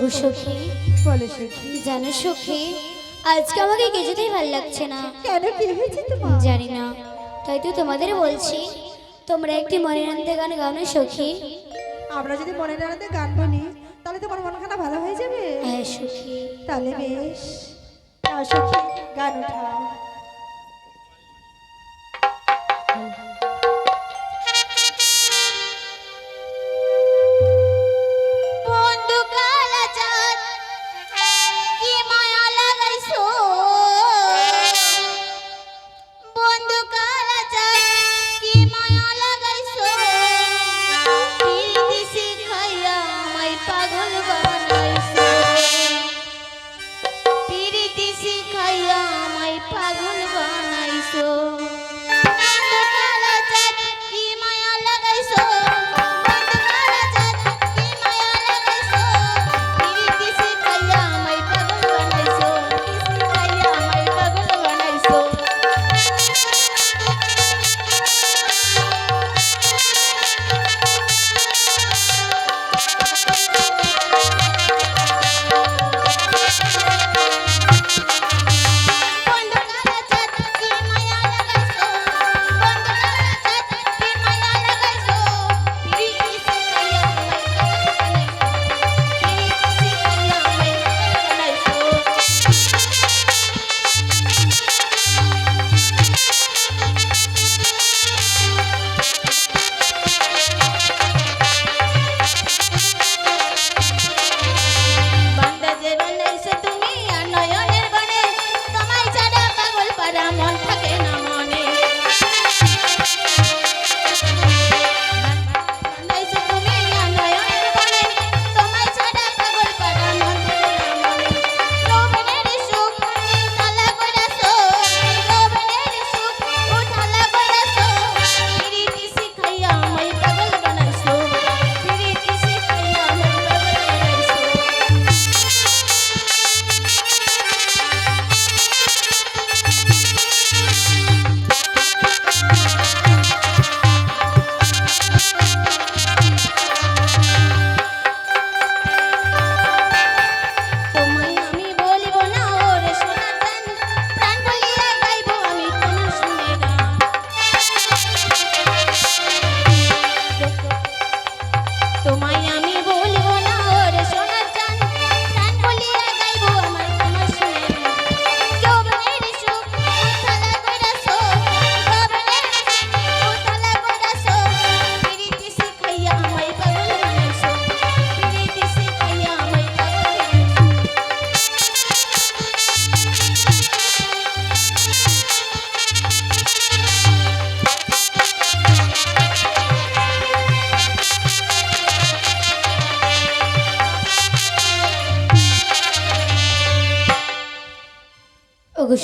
ওগো সখী। বলো সখী। জানো সখী আজকে আমাকে কিছুতেই ভালো লাগছে না। কেন কি হয়েছে তোমার? জানি না তাই তো তোমাদের বলছি তোমরা একটি মনিনন্দে গান গাও না সখী। আমরা যদি মনে নাড়াতে গান বলি তাহলে তোমার মনখানা ভালো হয়ে যাবে। হ্যাঁ সখী। তাহলে বেশ। সখী গান উঠাও।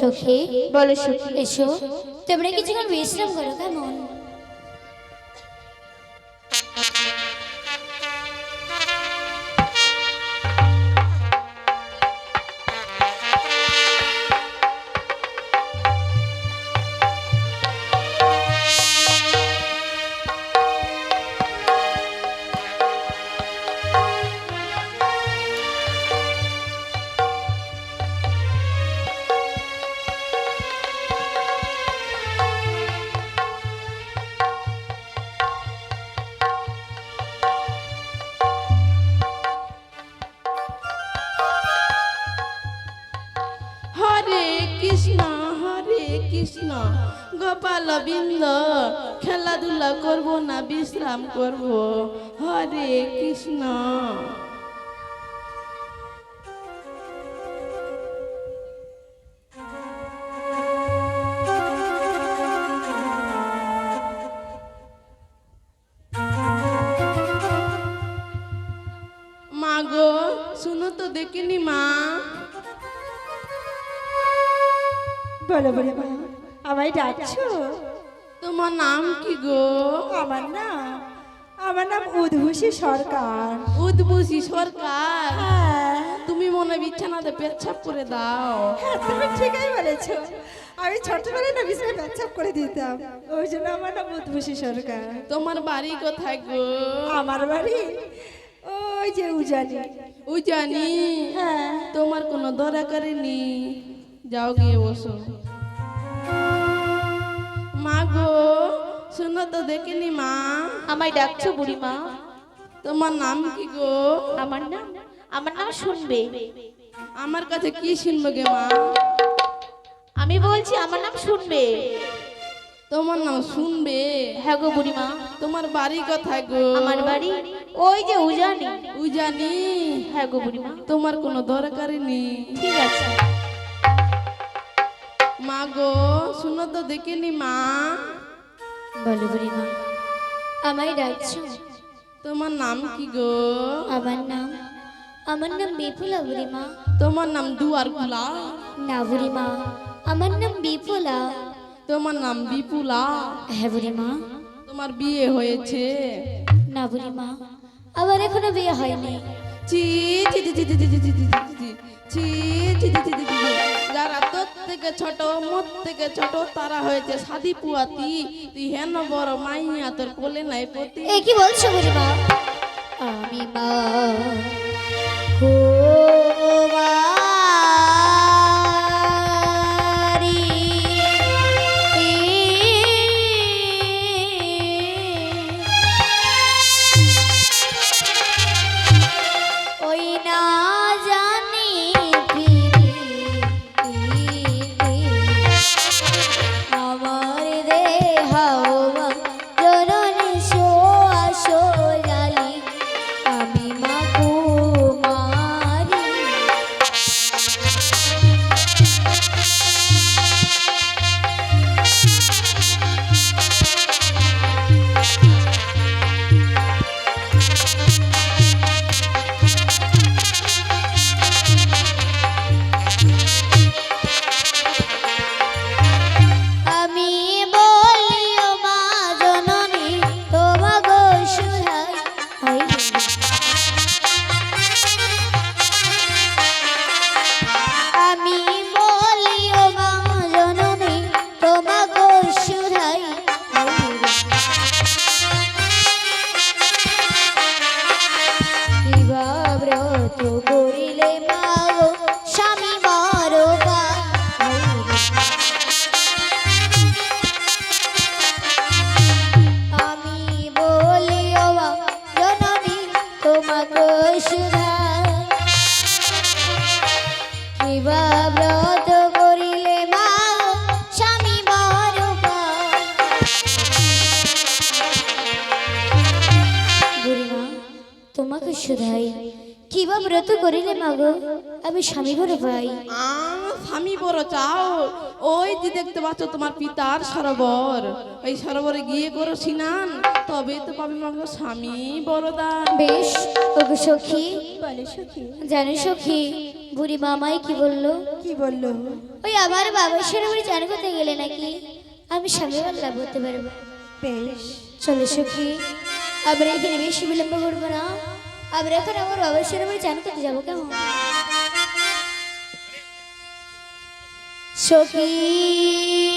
সখী বলো সখী। এসো তোমরা কিছুক্ষণ বিশ্রাম করো কেমন? গোপাল বৃন্দ খেলাধুলা করব না, বিশ্রাম করব। হরে কৃষ্ণ। মা গো, শুনো তো দেখিনি মা। বলো বলো মা। আমায় ডাকছো? তোমার নাম কি গো? আমার না আমার নাম উদ্ভূষী সরকার। উদ্বুসি সরকার? হ্যাঁ। তুমি মনে বিছানাতে পেচ্ছাপ করে দাও। হ্যাঁ, তুমি ঠিকই বলেছ। আমি ছোটবেলায় না বিছানায় পেচ্ছাপ করে দিতাম। ওই জন্য আমার নাম উদ্ভূষী সরকার। তোমার বাড়ি কোথায় গো? আমার বাড়ি ওই যে উজানি। উজানি? হ্যাঁ। তোমার কোনো দরকারই নেই। যাও গিয়ে বসো। গো শুনো তো দেখিনি মা। আমায় ডাকছো বুড়ি মা তোমার নাম কি গো? আমার নাম আমার নাম শুনবে। আমার কাছে কি শুনব গে মা? আমি বলছি আমার নাম শুনবে। তোমার নাম শুনবে? হ্যাঁ গো বুড়িমা। তোমার বাড়ি কোথায় গো? আমার বাড়ি ওই যে উজানি। উজানি। হ্যাঁ গো বুড়িমা। তোমার কোনো দরকারই নেই। ঠিক আছে। মা গো শুনো তো দেখিনি মা বলো বুড়িমা আমায় ডাকছো তোমার নাম কি গো আমার নাম আমার নাম বিপুলা বুড়িমা তোমার নাম দুয়ার কুলা না বুড়িমা আমার নাম বিপুলা তোমার নাম বিপুলা হ্যাঁ বুড়িমা তোমার বিয়ে হয়েছে না বুড়িমা আবার এখনও বিয়ে হয়নি ছি ছি ছি ছি ছি ছি ছি ছি ছি ছি ছি থেকে ছোট মোর থেকে ছোট তারা হয়েছে সাদি পুয়াতি। তুই হেন বড় মাইয়া তোর কোলে নাই পতি। এ কি বলছো বুড়িমা? আমি মা। কুমারী। করিলে মাগো আমি স্বামী বড় পাই স্বামী বড় চাও। ওই যে দেখতে পাচ্ছ তোমার পিতার সরোবর। ওই সরোবরে গিয়ে করো সিনান তবে তো পাবে মাগো স্বামী বড় দান। বেশ ওগো সখী বলে সখী। জানো সখী বুড়ি মামাই কি বলল? কি বলল? ওই আমার বাবা সরোবরে চান করতে গেলে নাকি আমি স্বামী বললা বলতে পারব? বেশ। চলো সখী আমরা এখানে বেশি বিলম্ব করব না। আমরা এখন আমার বাবার সরোবরে চান করতে যাব কেমন? সখী।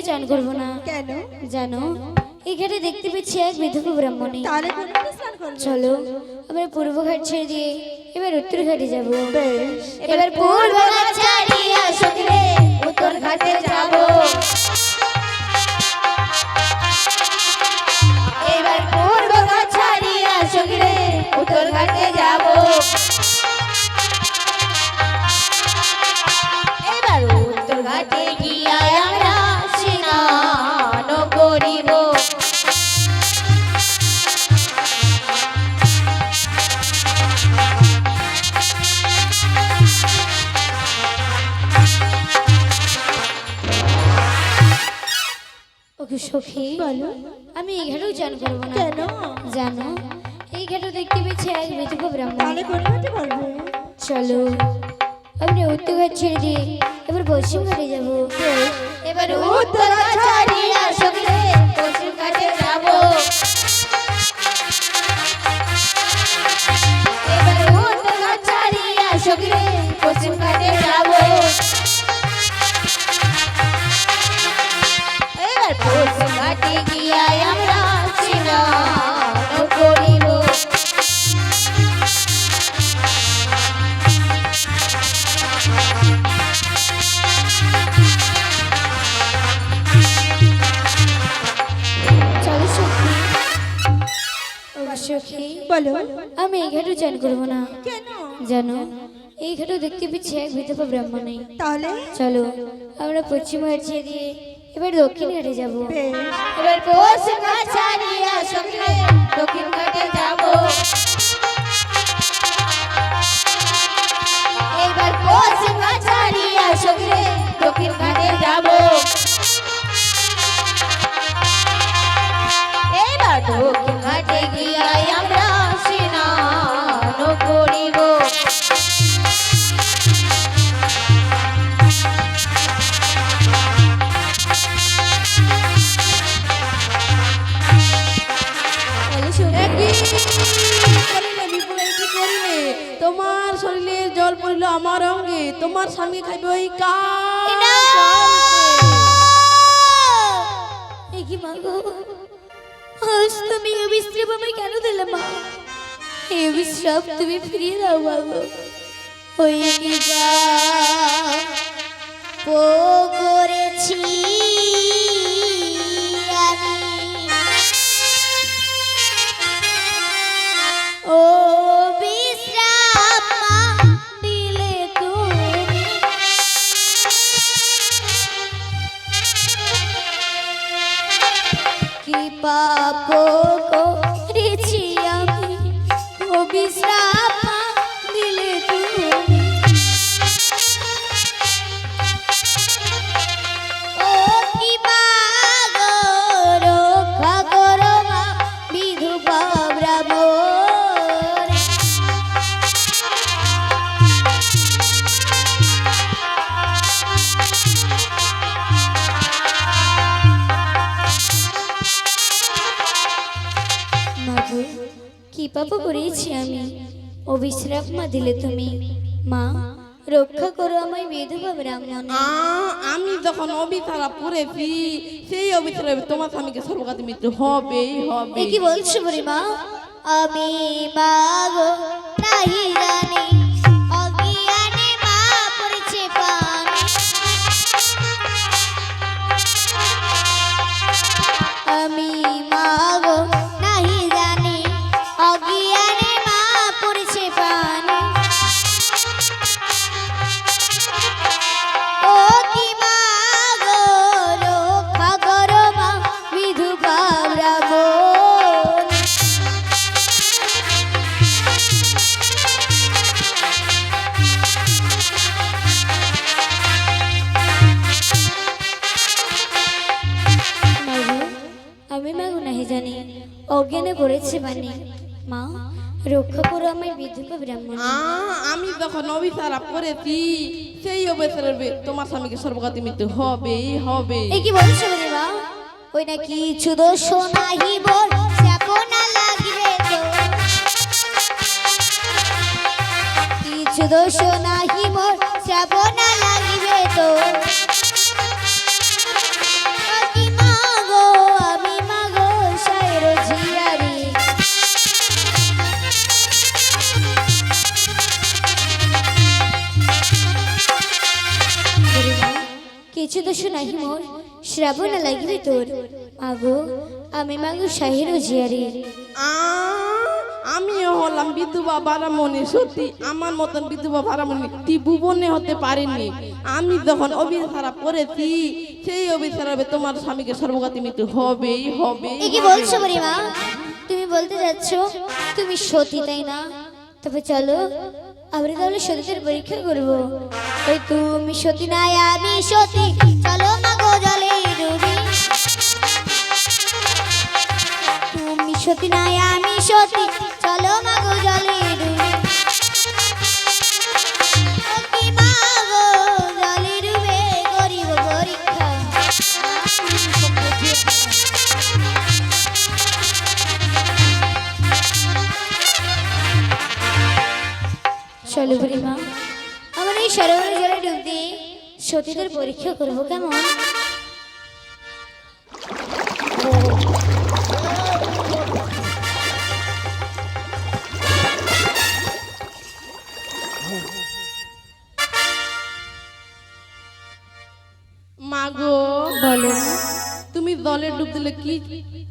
ঘাটে চান করব না। কেন? জানো ঘাটে দেখতে পেয়েছি এক বিধবা ব্রাহ্মণী। চলো আমরা পূর্ব ঘাট ছেড়ে দিয়ে এবার উত্তর ঘাটে যাব। এবার পূর্ব ঘাট ছাড়িয়া সখীরে উত্তর ঘাটে যাব। এবার পূর্ব ঘাট ছাড়িয়া সখীরে উত্তর ঘাটে যাব। বলো? আমি এই ঘাটেও চান করব না। কেন? জানো এই ঘাটে দেখতে পেয়েছি এক বিধবা ব্রাহ্মণ চলো আমরা উত্তর ঘাট ছেড়ে দিয়ে এবার পশ্চিম ঘাটে যাব। এবার উত্তর ঘাট ছাড়িয়ে আসলে পশ্চিম ঘাটে যাব। বলো আমি এই ঘাটও চান করব না। কেন? জানো এই ঘাটও দেখতে পেয়েছি এক বিধবা ব্রাহ্মণী তাহলে? চলো আমরা পশ্চিম ঘাট ছেড়ে দিয়ে এবার দক্ষিণ ঘাটে যাব। এবার পশ্চিম ঘাট ছাড়িয়া সখীরে দক্ষিণ ঘাটে যাব। এবার পশ্চিম ঘাট ছাড়িয়া সখীরে দক্ষিণ ঘাটে আমায় কেন দিলে মা? এই বিশ্রাম তুমি ফিরিয়ে দাও ওই কি পো করেছি ও ও বিশ্রাম রক্ষা করো আমায় বিধবা ব্রাহ্মণ। আমি যখন অবিতারা পড়েছি সেই অবিতারা তোমার স্বামীকে সর্বগাতি মৃত্যু হবেই হবে কি বলছো বুড়ি মা আমি মাগো নাহি ব্রাহ্মণ। আমি যখন অবিচারা পড়েছি সেই অবিচারের তোমার স্বামীকে সর্বগাতি মৃত্যু হবেই হবে। এ কি বলছো মা? ওই না কিছু দোষ নাহি বল শ্যাপনা লাগিবে তো। কিছু দোষ নাহি মোর শ্রাবণা লাগিবে তো। কিছু দোষ নাহি মোর শ্রাবণ লাগিবে তোর। মাগো আমি মাগো শাহির জিয়ারি আমিও হলাম বিধবা বারামণি সত্যি আমার মতন বিধবা বারামণি তুই ভুবনে হতে পারিনি আমি যখন অভিসারা পড়েছি সেই অভিসারা হবে তোমার স্বামীকে সর্বগতি মৃত্যু হবেই হবে কি বলছো বুড়িমা? তুমি বলতে যাচ্ছ তুমি সতী তাই না? তবে চলো আমরা তাহলে সতীদের পরীক্ষা করব। এই তুমি সতী নাই আমি সতী। চলো মাগো জলে ডুবি। তুমি সতী নাই আমি সতী। চলো সতীদের পরীক্ষা করব কেমন? মাগো বলো। তুমি জলে ডুব দিলে কি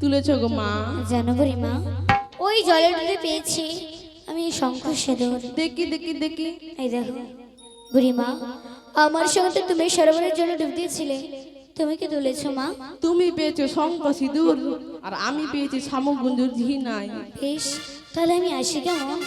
তুলেছো গো মা? জানো বুড়িমা ওই জলে ডুবে পেয়েছি আমি শঙ্খ সেদর। দেখি দেখি দেখি। এই দেখো বুড়িমা আমার সঙ্গে তো তুমি সরোবরের জন্য ডুব দিয়েছিলে তুমি কি তুলেছো মা তুমি পেয়েছ শঙ্খ দূর আর আমি পেয়েছি শামুক গুঞ্জুর ঝি নাই বেশ তাহলে আমি আসি কেমন